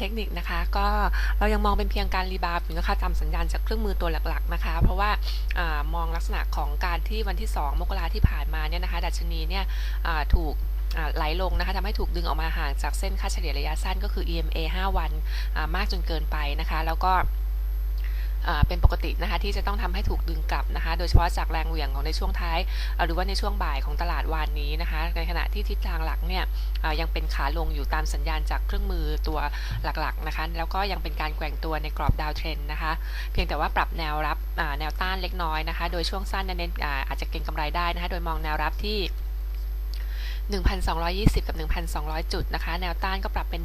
เทคนิคนะคะก็เรายังมองเป็นเพียงการรีบาวด์อยู่นะคะตามสัญญาณจากเครื่องมือตัวหลักๆนะคะ เพราะว่าอมองลักษณะของการที่วันที่ 2 มกราที่ผ่านมาเนี่ยนะคะดัชนีเนี่ยถูกไหลลงนะคะทำให้ถูกดึงออกมาห่างจากเส้นค่าเฉลี่ยระยะสั้นก็คือ EMA 5 วันมากจนเกินไปนะคะ แล้วก็ เป็นปกตินะคะที่จะต้องทำให้ถูกดึงกลับนะคะ โดยเฉพาะจากแรงเหวี่ยงของในช่วงท้าย หรือว่าในช่วงบ่ายของตลาดวานนี้นะคะ ในขณะที่ทิศทางหลักเนี่ยยังเป็นขาลงอยู่ตามสัญญาณจากเครื่องมือตัวหลักๆนะคะ แล้วก็ยังเป็นการแกว่งตัวในกรอบดาวเทรนนะคะ เพียงแต่ว่าปรับแนวรับแนวต้านเล็กน้อยนะคะ โดยช่วงสั้นเน้นอาอาจจะเก็งกำไรได้นะคะ โดยมองแนวรับที่ 1,220 กับ 1,200 จุดนะคะ แนวต้านก็ปรับเป็น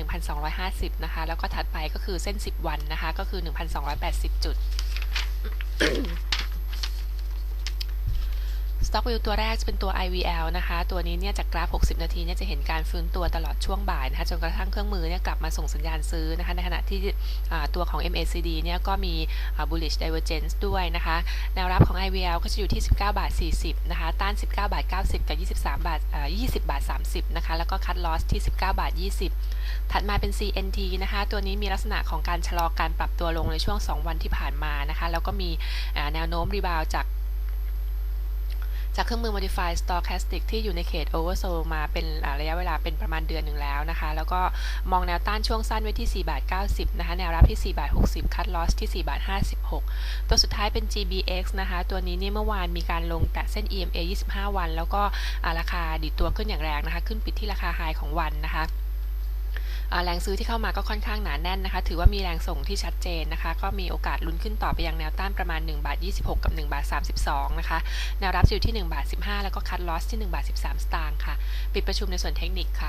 1,250 นะคะ แล้วก็ถัดไปก็คือเส้น 10 วันนะคะ ก็คือ 1,280 จุด Stock View ตัวแรกจะเป็นตัว IVL นะคะ ตัวนี้เนี่ยจากกราฟ 60 นาทีเนี่ยจะเห็นการฟื้นตัวตลอดช่วงบ่ายนะคะ จนกระทั่งเครื่องมือเนี่ยกลับมาส่งสัญญาณซื้อนะคะ ในขณะที่ตัวของ MACD เนี่ยก็มี bullish divergence ด้วยนะคะ แนวรับของ IVL ก็จะอยู่ที่ 19 บาท 40 นะคะ ต้าน 19 บาท 90 กับ 23 บาท 20 บาท 30 นะคะ แล้วก็ cut loss ที่ 19 บาท 20 ถัดมาเป็น CNT นะคะ ตัวนี้มีลักษณะของการชะลอการปรับตัวลงในช่วง 2 วันที่ผ่านมานะคะ แล้วก็มีแนวโน้มรีบาวจาก จากเครื่องมือ Modify Stochastic ที่อยู่ในเขต Oversold มาเป็นระยะเวลาเป็นประมาณเดือนหนึ่งแล้วนะคะ แล้วก็มองแนวต้านช่วงสั้นไว้ที่ 4 บาท 90 นะคะ แนวรับที่ 4 บาท 60 คัดลอสที่ 4 บาท 56 ตัวสุดท้ายเป็น GBX นะคะ ตัวนี้เนี่ยเมื่อวานมีการลงแตะเส้น EMA 25 วัน แล้วก็ราคาดิดตัวขึ้นอย่างแรงนะคะ ขึ้นปิดที่ราคาไฮของวันนะคะ แรงซื้อที่เข้ามาก็ค่อนข้างหนาแน่นนะคะ ถือว่ามีแรงส่งที่ชัดเจนนะคะ ก็มีโอกาสลุ้นขึ้นต่อไปยังแนวต้านประมาณ1บาท26 กับ1บาท32นะคะ แนวรับอยู่ที่1บาท15 แล้วก็คัดลอสที่1บาท13 สตางค์ค่ะ ปิดประชุมในส่วนเทคนิคค่ะ